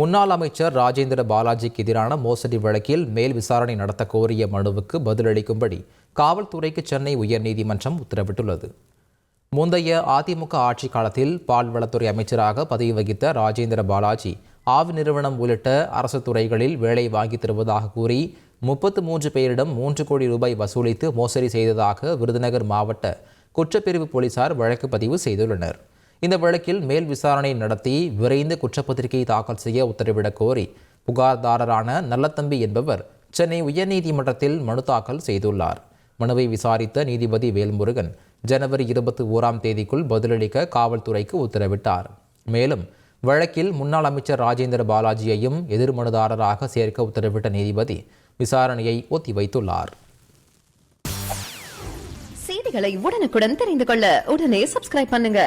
முன்னாள் அமைச்சர் ராஜேந்திர பாலாஜிக்கு எதிரான மோசடி வழக்கில் மேல் விசாரணை நடத்த கோரிய மனுவுக்கு பதிலளிக்கும்படி காவல்துறைக்கு சென்னை உயர்நீதிமன்றம் உத்தரவிட்டுள்ளது. முந்தைய அதிமுக ஆட்சி காலத்தில் பால்வளத்துறை அமைச்சராக பதவி வகித்த ராஜேந்திர பாலாஜி ஆவி நிறுவனம் உள்ளிட்ட அரசு துறைகளில் வேலை வாங்கி தருவதாக கூறி முப்பத்து மூன்று பேரிடம் மூன்று கோடி ரூபாய் வசூலித்து மோசடி செய்ததாக விருதுநகர் மாவட்ட குற்றப்பிரிவு போலீசார் வழக்கு பதிவு செய்துள்ளனர். இந்த வழக்கில் மேல் விசாரணை நடத்தி விரைந்து குற்றப்பத்திரிகை தாக்கல் செய்ய உத்தரவிடக் கோரி புகார்தாரரான நல்லத்தம்பி என்பவர் சென்னை உயர்நீதிமன்றத்தில் மனு தாக்கல் செய்துள்ளார். மனுவை விசாரித்த நீதிபதி வேல்முருகன் ஜனவரி இருபத்தி ஓராம் தேதிக்குள் பதிலளிக்க காவல்துறைக்கு உத்தரவிட்டார். மேலும் வழக்கில் முன்னாள் அமைச்சர் ராஜேந்திர பாலாஜியையும் எதிர்மனுதாரராக சேர்க்க உத்தரவிட்ட நீதிபதி விசாரணையை ஒத்திவைத்துள்ளார் செய்திகளை உடனுக்குடன் தெரிந்து கொள்ள உடனே சப்ஸ்கிரைப் பண்ணுங்க.